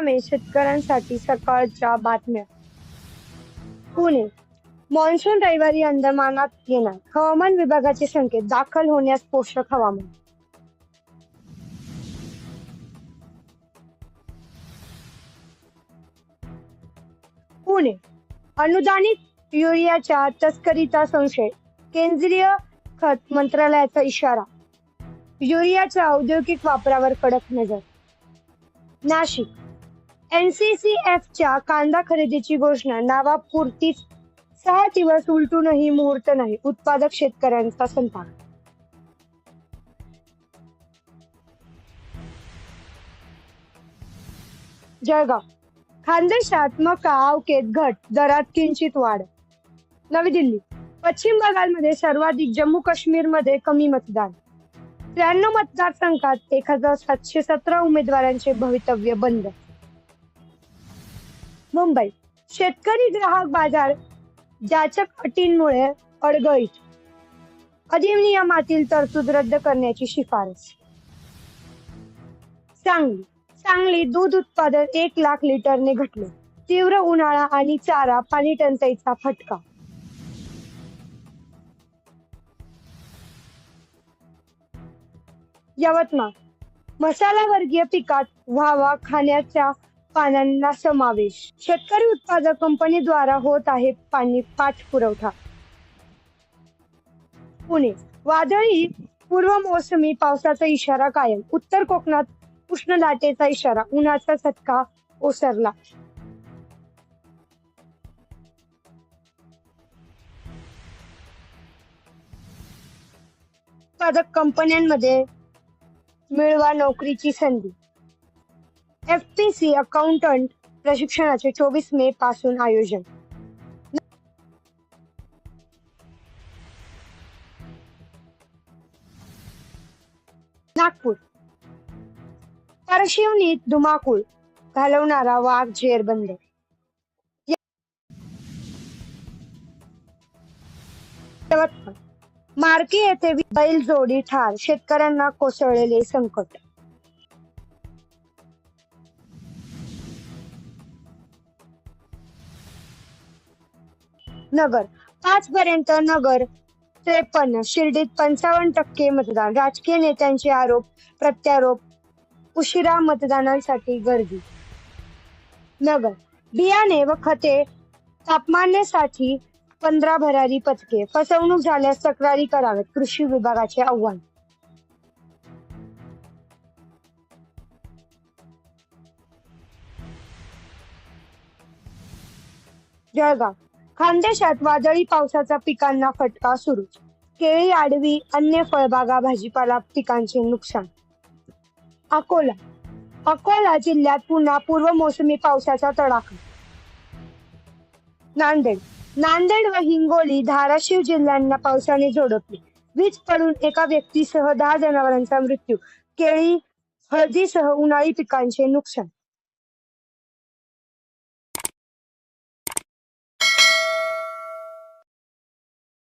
मे शेतकऱ्यांसाठी सकाळच्या बातम्या. पुणे. मान्सून रविवारी अंदमानात येणार. हवामान विभागाचे संकेत दाखल होण्यास पोषक हवामान. पुणे. अनुदानित युरियाच्या तस्करीचा संशय केंद्रीय खत मंत्रालयाचा इशारा. युरियाच्या औद्योगिक वापरावर कडक नजर. नाशिक. एनसीसीएफ च्या कांदा खरेदीची घोषणा नावापुरतीच सहा दिवस उलटूनही मुहूर्त नाही उत्पादक शेतकऱ्यांचा संताप. जळगाव. खानदेशात मका अवकेत घट दरात किंचित वाढ. नवी दिल्ली. पश्चिम बंगालमध्ये सर्वाधिक जम्मू काश्मीरमध्ये कमी मतदान. त्र्याण्णव मतदारसंघात एक हजार सातशे सतरा उमेदवारांचे भवितव्य बंद. मुंबई. शेतकरी ग्राहक बाजार जाचक अटींमुळे अडगळीत. अधिनियमातील तरतूद रद्द करण्याची शिफारस. सांगली. सांगली दूध उत्पादन एक लाख लिटरने घटले. तीव्र उन्हाळा आणि चारा पाणी टंचाईचा फटका. यवतमाळ. मसाला वर्गीय पिकात व्हावा खाण्याच्या पानांना समावेश. शेतकरी उत्पादक कंपनीद्वारा होत आहे पाणी पाठपुरवठा पुणे. वादळी पूर्व मोसमी पावसाचा इशारा कायम. उत्तर कोकणात उष्ण लाटेचा इशारा. उन्हाचा सटका ओसरला. उत्पादक कंपन्यांमध्ये मिळवा नोकरीची संधी. एफपीसी अकाउंटंट प्रशिक्षणाचे चोवीस मे पासून आयोजन. नागपूर. परशिवनीत धुमाकूळ घालवणारा वाघ जेरबंद यवतमाळ. येथे बैल जोडी ठार शेतकऱ्यांना कोसळलेले संकट. नगर. पाच पर्यंत नगर त्रेपन्न शिर्डीत पंचावन्न टक्के मतदान. राजकीय नेत्यांचे आरोप प्रत्यारोप उशिरा मतदानासाठी गर्दी. नगर. बियाणे व खते तापमानासाठी पंधरा भरारी पथके. फसवणूक झाल्यास तक्रारी कराव्यात कृषी विभागाचे आव्हान. जळगाव. खानदेशात वादळी पावसाचा पिकांना फटका सुरू. केळी आडवी अन्य फळबागा भाजीपाला पिकांचे नुकसान. अकोला. अकोला जिल्ह्यात पुन्हा पूर्व मोसमी पावसाचा तडाखा. नांदेड. नांदेड व हिंगोली धाराशिव जिल्ह्यांना पावसाने झोडपले. वीज पडून एका व्यक्तीसह दहा जनावरांचा मृत्यू. केळी हळदीसह उन्हाळी पिकांचे नुकसान.